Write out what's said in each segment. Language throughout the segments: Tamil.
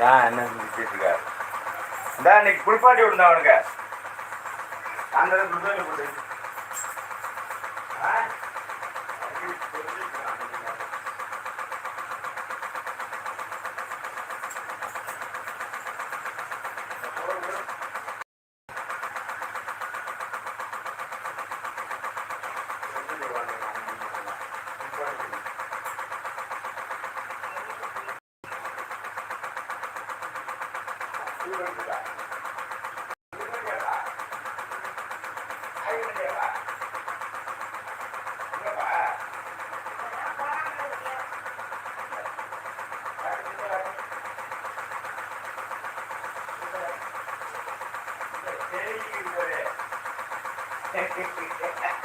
ஏன் என்ன செஞ்சுட்டு இருக்க இந்தா இன்னைக்கு குளிப்பாட்டி விடுந்தா அவனுக்கு? அந்த குளிப்பாட்டி போட்டு சரி கிளம்பு அதான்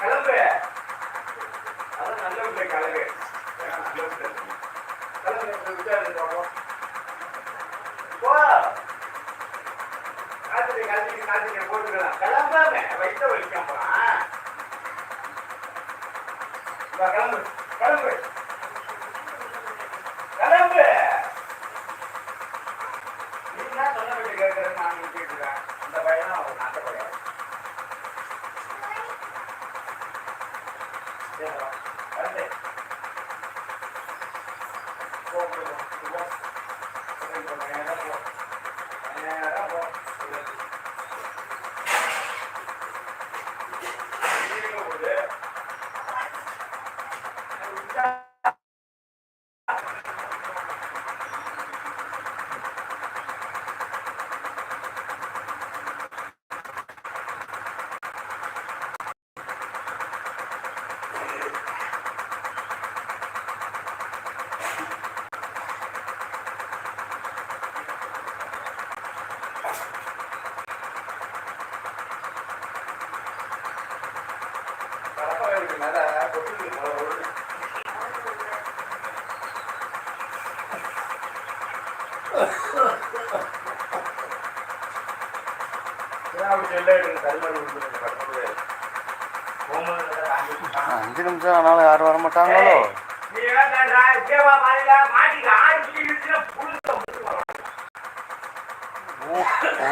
நல்ல பிள்ளை கிளம்பு நல்ல காத்திரி போட்டுக்கலாம். கிளம்பாம வயிற்ற வலிக்காம. கிளம்பு கிளம்பு நீ என்ன சொன்ன வீட்டு கேட்கறேன்னு நான் கேட்டுக்கிறேன் அந்த பையன் அவன் அந்த பையன் சரி, வா. வந்து. போ, போ, போ, போ. போ, நேரா போ. நேரா போ. கீழே விடு. கடப்பாறைக்கு மேல கொட்டுது மழை ஓடுது. ஏன் அப்படி சொல்ல எனக்கு தள்ளுமாறு விழுந்துருக்கு, கடக்க முடியாது. போகும்போது நல்லா தாங்கி விட்டான். அஞ்சு நிமிஷம் ஆனாலும் யாரும் வர மாட்டாங்களோ ஓ ஓ.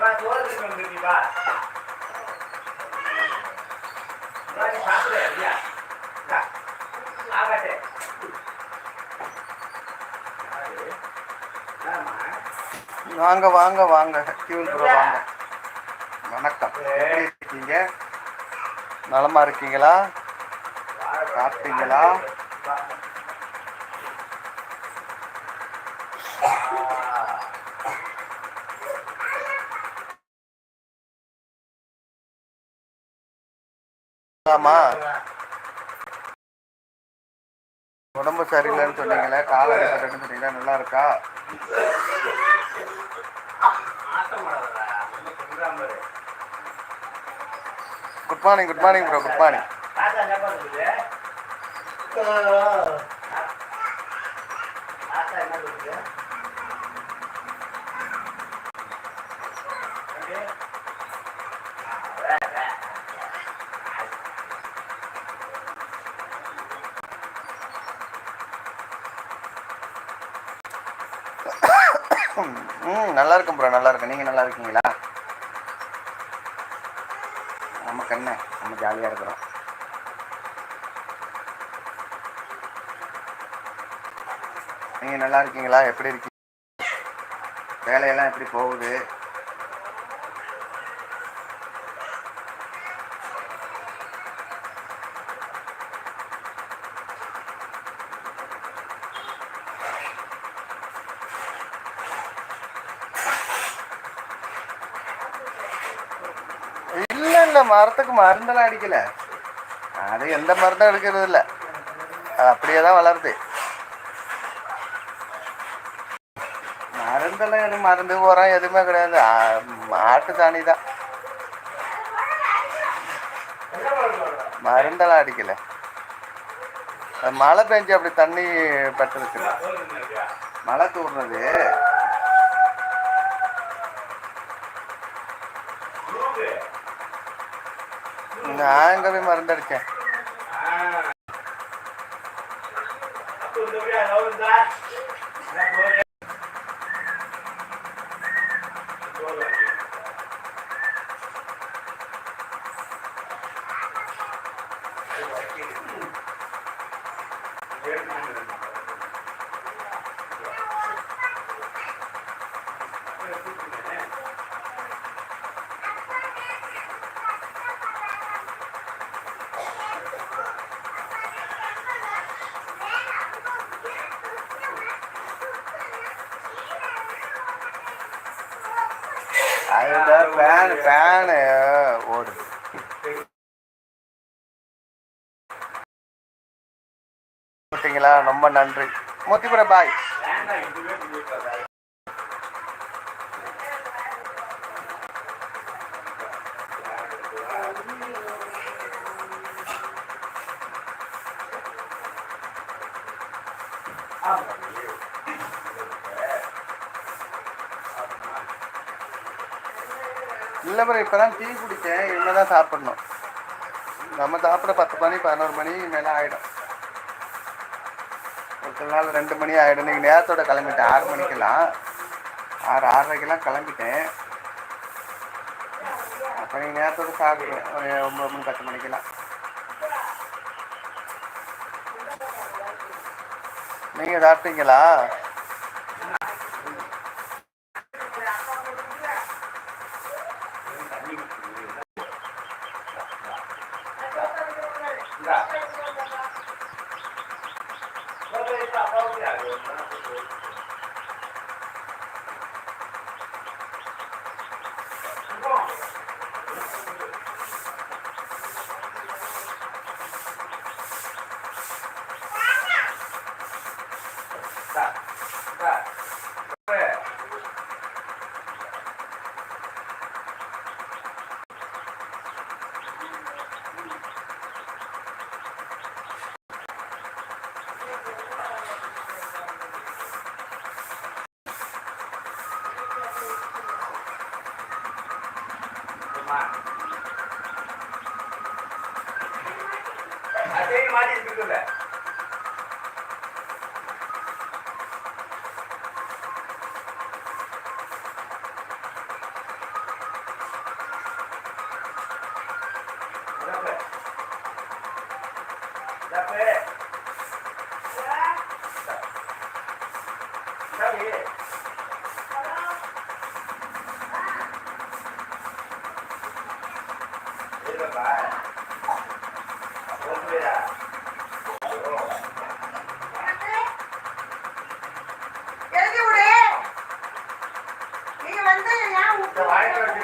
இங்க வா, சோறு தின்னு வந்துருக்கீ, வா. வா, நீ சாப்பிடு, ஐயா. இந்தா. ஆகாட்டு. யாரு? ஆமா. வாங்க வாங்க வாங்க டியூன் ப்ரோ வாங்க வணக்கம் எப்படி இருக்கீங்க நலமா இருக்கீங்களா சாப்பிட்டீங்களா? ஆமா உடம்பு சரியில்லைன்னு சொன்னீங்களே கால அடிபட்டுன்னு சொன்னீங்களா நல்லா இருக்கா good morning good morning bro good morning நல்லா இருக்கீங்களா? நம்ம என்ன நம்ம ஜாலியாக இருக்கிறோம். நீங்கள் நல்லா இருக்கீங்களா? எப்படி இருக்கீங்க? வேலையெல்லாம் எப்படி போகுது இல்லை இல்லை மரத்துக்கு மருந்தெல்லாம் அடிக்கல. அது எந்த மருந்தும் எடுக்கிறது இல்லை. அது அப்படியே தான் வளருது. மருந்தெல்லாம் எதுவும் மருந்து உரம் எதுவுமே கிடையாது. மாட்டு தாணி தான். மருந்தெல்லாம் அடிக்கல. மழை பெஞ்சு அப்படி தண்ணி பட்டுருச்சு. மழை தூர்றது நான் எங்க போய் மருந்து அடிச்சேன் அதுதான் ஃபேன் ஃபேனு uh, ஓடு ஓட்டிங்களா ரொம்ப நன்றி. மூர்த்திபுரம் பாய் இல்லை பிறகு இப்போ தான் டீ குடித்தேன் இனிமேல் தான் சாப்பிடணும். நம்ம சாப்பிட பத்து மணி பதினோரு மணி மேலே ஆகிடும் ஒரு சில நாள் ரெண்டு மணி ஆகிடும் நீங்கள் நேரத்தோட கிளம்பிட்டேன். ஆறு மணிக்கெல்லாம். ஆறு ஆறரைக்கெல்லாம் கிளம்பிட்டேன். அப்போ நீங்கள் நேரத்தோட சாப்பிடுவேன் ஒரு ஒம்பது மணி பத்து மணிக்கெல்லாம். நீங்கள் சாப்பிட்டீங்களா? 那得大刀子呀，对不对？அதே மாதிரி இருக்குல்ல Bye, Bye.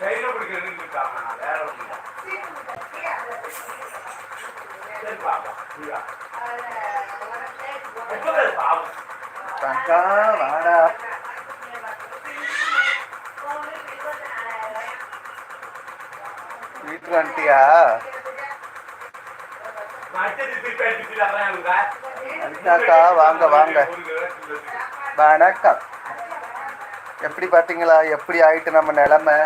கையில பிடிக்கிறது வேற ஒன்றும் அக்கா வாங்க வாங்க. வணக்கம். எப்படி பார்த்தீங்களா? எப்படி ஆயிட்டு நம்ம நிலமை?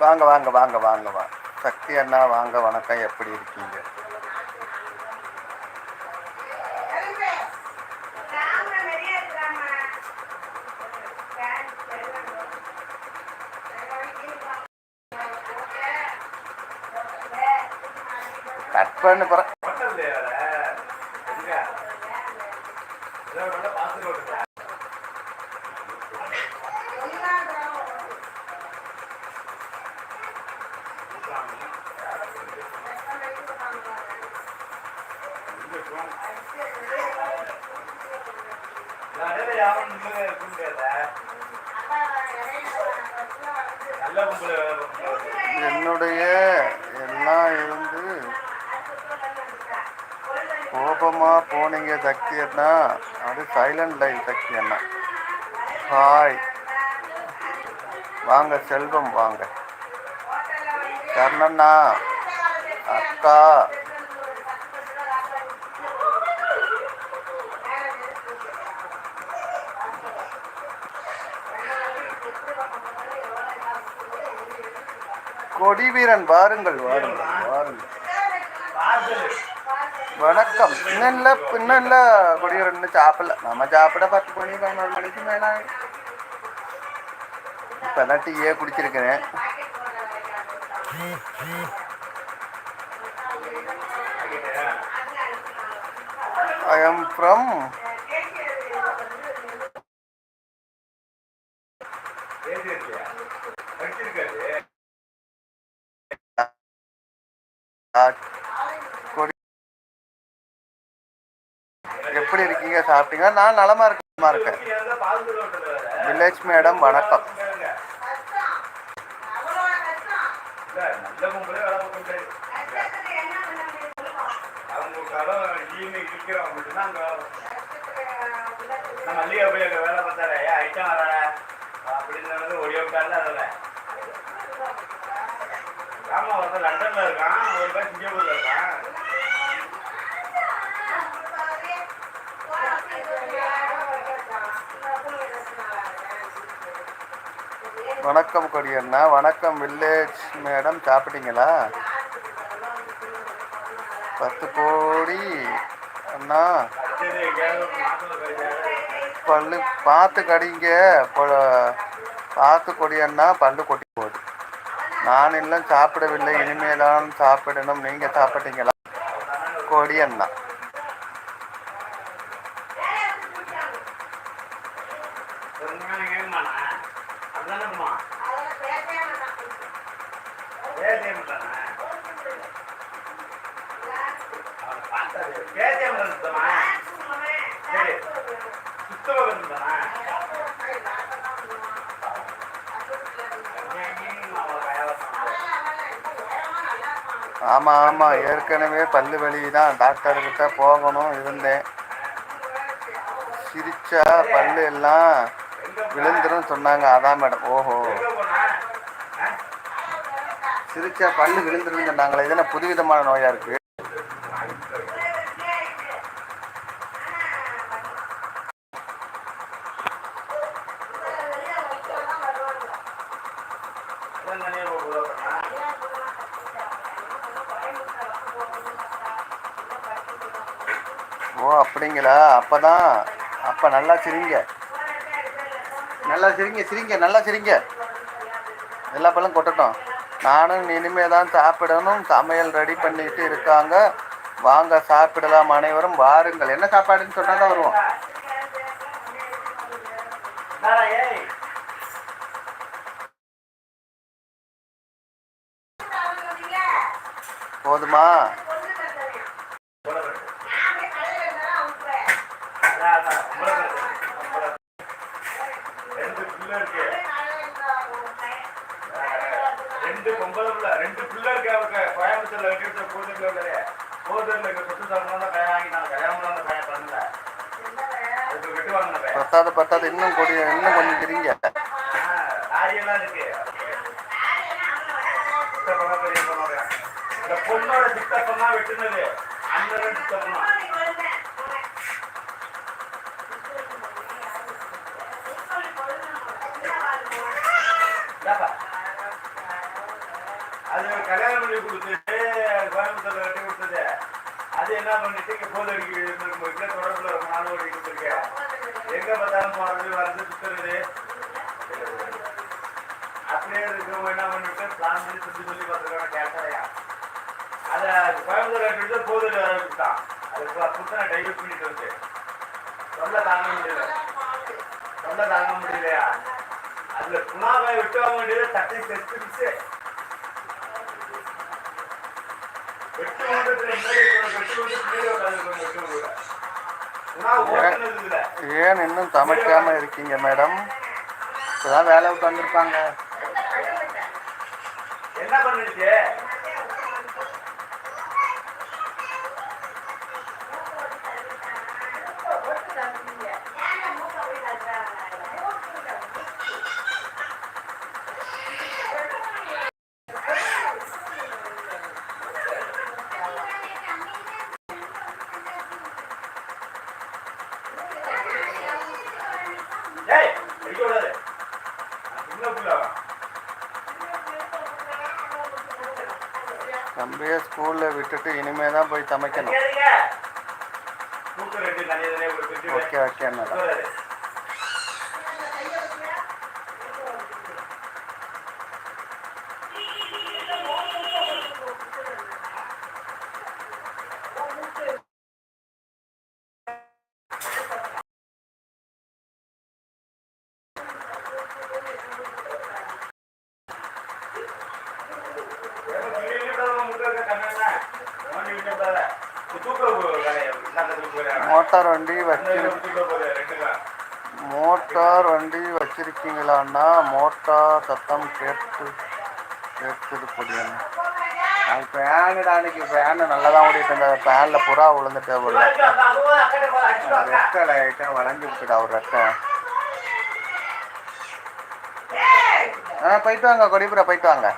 வாங்க வாங்க வாங்க வாங்க வாங்க. சக்தி அண்ணா வாங்க வணக்கம். எப்படி இருக்கீங்க? பண்ண என்னுடைய எல்லாம் இருந்து கோபமாக போனீங்க சக்தி என்ன அது சைலண்ட் லைன் சக்தி என்ன ஹாய் வாங்க செல்வம் வாங்க. கர்ணண்ணா அக்கா. கொடிவீரன் வாருங்கள் வாருங்கள் வாருங்கள். வணக்கம் ഇന്നല്ല പിന്നല്ല കൊടിയുണ്ട് ചാപ്പല്ല നമ്മ ചാപ്പിട പത്ത് മണി പതിനൊരു മണിக்கு மேல இப்போ தான் டீயே குடிச்சிருக்கிறேன் ஐ எம் ஃப்ரம் நீங்கள் சாப்பிட்டீங்களா நான் நலமா இருக்கமா இருக்கேன். வில்லேஜ் மேடம் வணக்கம். அப்படின்னு ஒடியோ காரில் அதில் ராமா ஒருத்தர் லண்டனில் இருக்கான் ஒரு பேர் சிங்கப்பூரில் இருக்கான். வணக்கம் கொடியண்ணா. வணக்கம் வில்லேஜ் மேடம். சாப்பிட்டீங்களா? பத்து கோடி அண்ணா. பல்லு பார்த்து கடிங்க. பார்த்து கொடியண்ணா. பல்லு கொட்டி போகுது. நான் இன்னும் சாப்பிடவில்லை. இனிமேதான் சாப்பிடணும். நீங்கள் சாப்பிட்டீங்களா? கொடியண்ணா சொன்னா கேட்கமாண்ணா அப்படிதானே இருக்குமா பேசவே மாட்டானா அவனை பார்த்தாரு பேசவே மாட்டான் சுத்தமா சரி சுத்தமா இருந்தானா ஆமாம் ஆமாம் ஏற்கனவே பல்லு வலி தான் டாக்டர்கிட்ட போகணும் இருந்தேன். சிரிச்சா பல்லு எல்லாம் விழுந்துரும் சொன்னாங்க. அதான் மேடம் ஓஹோ. சிரிச்சா பல்லு விழுந்துருன்னு சொன்னாங்களே. இதெல்லாம் புதுவிதமான நோயாக இருக்குது அதான் தனியா போக போறா ஓ அப்போ தான் அப்போ நல்லா சிரிங்க. நல்லா சிரிங்க சிரிங்க நல்லா சிரிங்க. எல்லா பழம் கொட்டட்டும். நானும் இனிமே தான் சாப்பிடணும். சமையல் ரெடி பண்ணிட்டு இருக்காங்க. வாங்க சாப்பிடலாம் அனைவரும். வாருங்கள். என்ன சாப்பாடுன்னு சொன்னால் தான் வருவோம். போதுமா? கோயம்புத்தூர்ல வெட்டி போதூர்ல இருக்காரு போதூர்ல இருக்க சொத்து சாப்பிடணும் தான் கல்யாணம் வாங்கிட்டாங்க கல்யாணம் தான் பண்ணல பையன் பத்தாது பத்தாது. இன்னும் கொடி இன்னும் கொஞ்சம் சிரிங்க தாயெல்லாம் இருக்கு இந்த பொண்ணோட சித்தப்பனா வெட்டுனது அண்ணன் அது கல்யாணம் பண்ணி கொடுத்துட்டு கோயம்புத்தூர்ல வெட்டி கொடுத்தது அது என்ன பண்ணிட்டு இங்க போது அடிக்க தொடர்புல ரொம்ப நாள் ஓடிக்கிட்டு இருக்கேன் எங்க பார்த்தாலும் போறது வர்றது சுத்துறது. அப்படியே இருக்கிறவங்க என்ன பண்ணிட்டு பிளான் பண்ணி சுத்தி சொல்லி பார்த்துருக்காங்க கேட்டாயா அதை கோயம்புத்தூர் எடுத்து போது விட்டான் அது புத்தனை டைவர்ட் பண்ணிட்டு வந்து சொல்ல தாங்க முடியல. சொல்ல தாங்க முடியலையா? அதுல புனாவை விட்டு வாங்க வேண்டியது தட்டை செத்துருச்சு ஓட்டுனது இல்ல ஏன் இன்னும் சமைக்காம இருக்கீங்க மேடம்? இப்பதான் வேலை விட்டு வந்திருப்பாங்க என்ன பண்ணிருச்சு விட்டுட்டு இனிமே தான் போய் சமைக்கணும் சரிங்க. ஓகே ஓகே அண்ணா மோட்டார் வண்டி அந்த மோட்டார் வண்டி வச்சிருக்கீங்களான்னா மோட்டார் சத்தம் கேட்டு கேட்குது பொடியன் அது ஃபேனுடா அன்னைக்கு? ஃபேனு நல்லா தான் ஓடிட்டு இருந்தது ஃபேனில் புறா விழுந்துட்டு ரெட்டை போல. அடிச்சு ரெட்டை லைட்டாக வளைஞ்சு விட்டுடா ஒரு ரெட்டை. ஆ போயிட்டு வாங்க கொடிபுரா போயிட்டு வாங்க.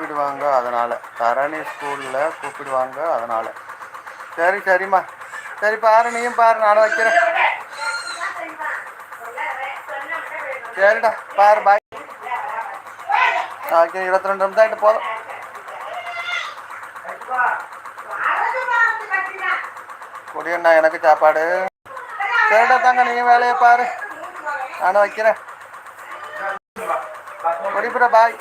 கூப்பிடுவாங்க அதனால். தரணி ஸ்கூலில் கூப்பிடுவாங்க அதனால். சரி சரிம்மா. சரி பாரு நீயும் பாரு நானும் வைக்கிறேன். சரிடா பாரு பாய் ஓகே இருபத்தி ரெண்டு நிமிஷம் ஆகிட்டு போதும். குடியண்ணா எனக்கு சாப்பாடு. சரிடா தாங்க நீயும் வேலையை பாரு. நானும் வைக்கிறேன். வா, பாய்